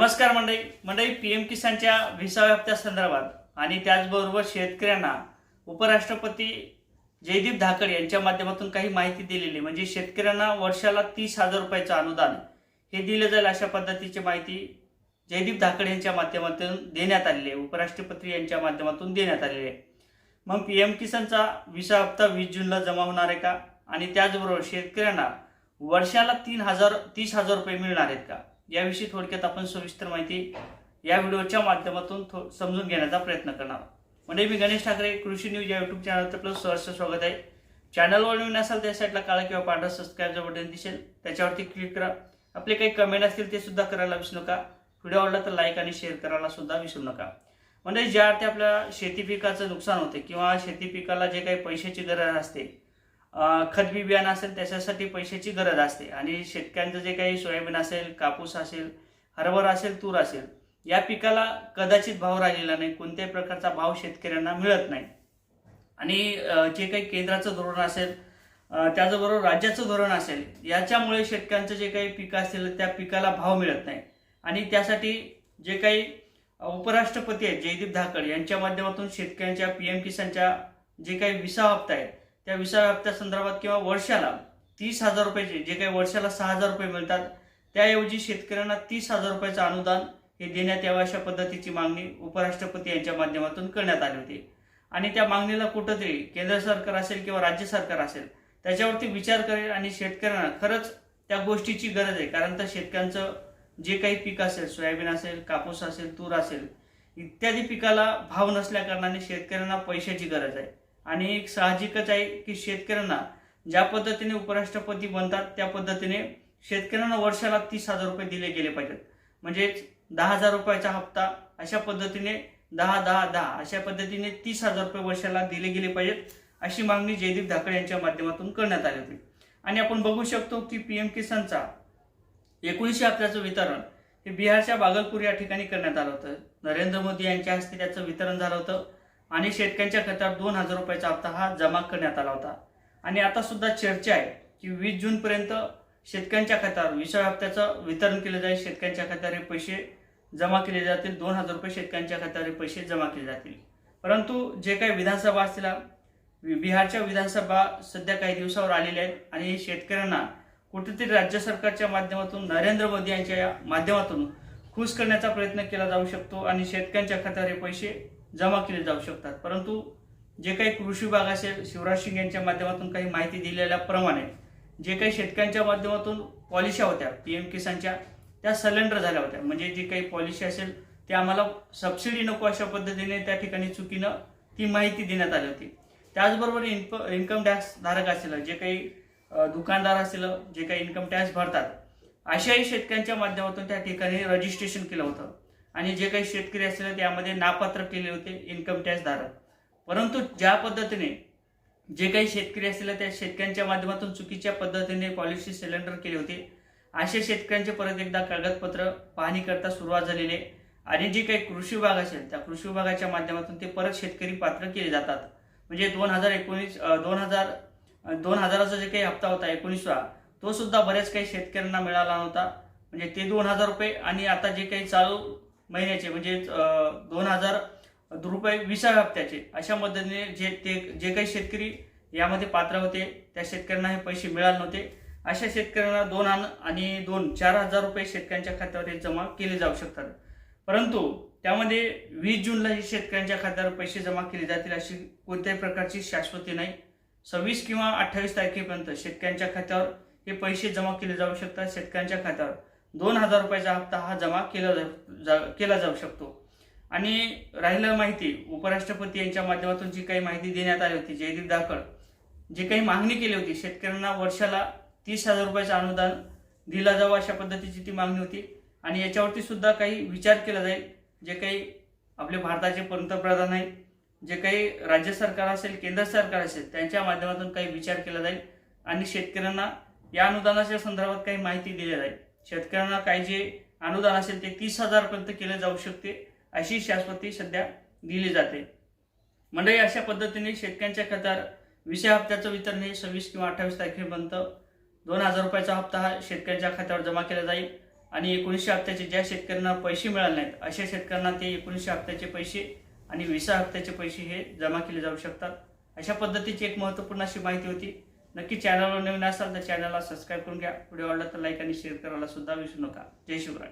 नमस्कार मंडळी. मंडळी पी एम किसानच्या विसाव्या हप्त्या संदर्भात आणि त्याचबरोबर शेतकऱ्यांना उपराष्ट्रपती जयदीप धाकड यांच्या माध्यमातून काही माहिती दिलेली म्हणजे शेतकऱ्यांना वर्षाला तीस हजार रुपयाचं अनुदान हे दिलं जाईल अशा पद्धतीची माहिती जयदीप धाकड यांच्या माध्यमातून देण्यात आलेली आहे उपराष्ट्रपती यांच्या माध्यमातून देण्यात आलेली आहे. मग पी एम किसानचा विसा हप्ता वीस जूनला जमा होणार आहे का? आणि त्याचबरोबर शेतकऱ्यांना वर्षाला तीन हजार तीस हजार रुपये मिळणार आहेत का? याविषयी थोडक्यात आपण सविस्तर माहिती या व्हिडिओच्या माध्यमातून थो समजून घेण्याचा प्रयत्न करणार म्हणजे मी गणेश ठाकरे कृषी न्यूज या युट्यूब चॅनलचं आपलं सहर्ष स्वागत आहे. चॅनलवर नवीन असाल त्या साईडला काळा किंवा पांढरा सबस्क्राईबचं बटन दिसेल. त्याच्यावरती क्लिक करा. आपले काही कमेंट असतील ते सुद्धा करायला विसरू नका. व्हिडिओ आवडला तर लाईक आणि शेअर करायला सुद्धा विसरू नका. म्हणजे ज्या अर्थी आपल्या शेती पिकाचं नुकसान होते किंवा शेती पिकाला जे काही पैशाची गरज असते खतबी खत बियाणं असेल त्याच्यासाठी पैशाची गरज असते. आणि शेतकऱ्यांचं जे काही सोयाबीन असेल कापूस असेल हरभरा असेल तूर असेल या पिकाला कदाचित भाव राहिलेला नाही. कोणत्याही प्रकारचा भाव शेतकऱ्यांना मिळत नाही. आणि जे काही केंद्राचं धोरण असेल त्याचबरोबर राज्याचं धोरण असेल याच्यामुळे शेतकऱ्यांचं जे काही पिकं असतील त्या पिकाला भाव मिळत नाही. आणि त्यासाठी जे काही उपराष्ट्रपती आहेत जयदीप धाकड यांच्या माध्यमातून शेतकऱ्यांच्या पी एम किसानच्या जे काही विसा हप्ता आहेत त्या विसा हप्त्या संदर्भात किंवा वर्षाला तीस हजार रुपयाचे जे काही वर्षाला सहा हजार रुपये मिळतात त्याऐवजी शेतकऱ्यांना तीस हजार रुपयाचं अनुदान हे देण्यात यावं अशा पद्धतीची मागणी उपराष्ट्रपती यांच्या माध्यमातून करण्यात आली होती. आणि त्या मागणीला कुठंतरी केंद्र सरकार असेल किंवा राज्य सरकार असेल त्याच्यावरती विचार करेल आणि शेतकऱ्यांना खरंच त्या गोष्टीची गरज आहे. कारण तर शेतकऱ्यांचं जे काही पीक असेल सोयाबीन असेल कापूस असेल तूर असेल इत्यादी पिकाला भाव नसल्या कारणाने शेतकऱ्यांना पैशाची गरज आहे. आणि एक साहजिकच आहे की शेतकऱ्यांना ज्या पद्धतीने उपराष्ट्रपती बनतात त्या पद्धतीने शेतकऱ्यांना वर्षाला तीस हजार रुपये दिले गेले पाहिजेत. म्हणजेच दहा हजार रुपयाचा हप्ता अशा पद्धतीने दहा दहा दहा अशा पद्धतीने तीस हजार रुपये वर्षाला दिले गेले पाहिजेत अशी मागणी जयदीप धाकड यांच्या माध्यमातून करण्यात आली होती. आणि आपण बघू शकतो की पी एम किसानचा एकोणीसशे हप्त्याचं वितरण हे बिहारच्या बागलपूर या ठिकाणी करण्यात आलं होतं. नरेंद्र मोदी यांच्या हस्ते त्याचं वितरण झालं होतं. आणि शेतकऱ्यांच्या खात्यावर दोन हजार रुपयाचा हप्ता हा जमा करण्यात आला होता. आणि आता सुद्धा चर्चा आहे की वीस जूनपर्यंत शेतकऱ्यांच्या खात्यावर विसाव्या हप्त्याचं वितरण केलं जाईल शेतकऱ्यांच्या खात्यावर हे पैसे जमा केले जातील दोन हजार रुपये शेतकऱ्यांच्या खात्यावर हे पैसे जमा केले जातील. परंतु जे काही विधानसभा असतील बिहारच्या विधानसभा सध्या काही दिवसावर आलेल्या आहेत आणि शेतकऱ्यांना कुठेतरी राज्य सरकारच्या माध्यमातून नरेंद्र मोदी यांच्या या माध्यमातून खुश करण्याचा प्रयत्न केला जाऊ शकतो आणि शेतकऱ्यांच्या खात्यावर हे पैसे जमा केले जाऊ शकतात. परंतु जे काही कृषी विभाग असेल शिवराज सिंग यांच्या माध्यमातून काही माहिती दिलेल्या प्रमाणे जे काही शेतकऱ्यांच्या माध्यमातून पॉलिसी होत्या पी एम किसानच्या त्या सलेंडर झाल्या होत्या. म्हणजे जी काही पॉलिसी असेल ते आम्हाला सबसिडी नको अशा पद्धतीने त्या ठिकाणी चुकीनं ती माहिती देण्यात आली होती. त्याचबरोबर इन्प इन्कम टॅक्स धारक असेल जे काही दुकानदार असेल जे काही इन्कम टॅक्स भरतात अशाही शेतकऱ्यांच्या माध्यमातून त्या ठिकाणी रजिस्ट्रेशन केलं होतं. आणि जे काही शेतकरी असतील त्यामध्ये नापात्र केले होते इन्कम टॅक्स धारक. परंतु ज्या पद्धतीने जे काही शेतकरी असतील त्या शेतकऱ्यांच्या माध्यमातून चुकीच्या पद्धतीने पॉलिसी सिलेंडर केले होते अशा शेतकऱ्यांचे परत एकदा कागदपत्र पाहणी करता सुरुवात झालेली आहे. आणि जे काही कृषी विभाग असेल त्या कृषी विभागाच्या माध्यमातून ते परत शेतकरी पात्र केले जातात. म्हणजे दोन हजार एकोणीस दोन हजार दोन हजाराचा जे काही हप्ता होता एकोणीसवा तो सुद्धा बऱ्याच काही शेतकऱ्यांना मिळाला नव्हता. म्हणजे ते दोन हजार रुपये आणि आता जे काही चालू महिन्याचे म्हणजे दोन हजार रुपये विसाव्या हप्त्याचे. अशा मदतीने जे ते जे काही शेतकरी यामध्ये पात्र होते त्या शेतकऱ्यांना हे पैसे मिळाले नव्हते. अशा शेतकऱ्यांना दोन आण- आणि दोन चार हजार रुपये शेतकऱ्यांच्या खात्यावर हे जमा केले जाऊ शकतात. परंतु त्यामध्ये वीस जूनला हे शेतकऱ्यांच्या खात्यावर पैसे जमा केले जातील अशी कोणत्याही प्रकारची शाश्वती नाही. सव्वीस किंवा अठ्ठावीस तारखेपर्यंत शेतकऱ्यांच्या खात्यावर हे पैसे जमा केले जाऊ शकतात शेतकऱ्यांच्या खात्यावर. दोन हजार रुपयाचा हप्ता हा जमा केला जा- जा केला जाऊ शकतो. आणि राहिलं माहिती उपराष्ट्रपती यांच्या माध्यमातून जी काही माहिती देण्यात आली होती जयदीप दाखड जे काही मागणी केली होती शेतकऱ्यांना वर्षाला तीस हजार रुपयाचं अनुदान दिला जावं अशा पद्धतीची ती मागणी होती. आणि याच्यावरती सुद्धा काही विचार केला जाईल जे काही आपले भारताचे पंतप्रधान आहेत जे काही राज्य सरकार असेल केंद्र सरकार असेल त्यांच्या माध्यमातून काही विचार केला जाईल. आणि शेतकऱ्यांना या अनुदानाच्या संदर्भात काही माहिती दिली जाईल. शेतकऱ्यांना काही जे अनुदान असेल ते तीस हजारपर्यंत केले जाऊ शकते अशी शाश्वती सध्या दिली जाते. मंडळी अशा पद्धतीने शेतकऱ्यांच्या खात्यावर विषय हप्त्याचं वितरण हे सव्वीस किंवा अठ्ठावीस तारखेपर्यंत दोन हजार रुपयाचा हप्ता हा शेतकऱ्यांच्या खात्यावर जमा केला जाईल आणि एकोणीसशे हप्त्याचे ज्या शेतकऱ्यांना पैसे मिळाले नाहीत अशा शेतकऱ्यांना ते एकोणीसशे हप्त्याचे पैसे आणि विसा हप्त्याचे पैसे हे जमा केले जाऊ शकतात. अशा पद्धतीची एक महत्त्वपूर्ण अशी माहिती होती. नक्की चॅनलवर नवीन असाल तर चॅनलला सबस्क्राईब करून घ्या. व्हिडिओ आवडला तर लाईक आणि शेअर करायला सुद्धा विसरू नका. जय शिवराय.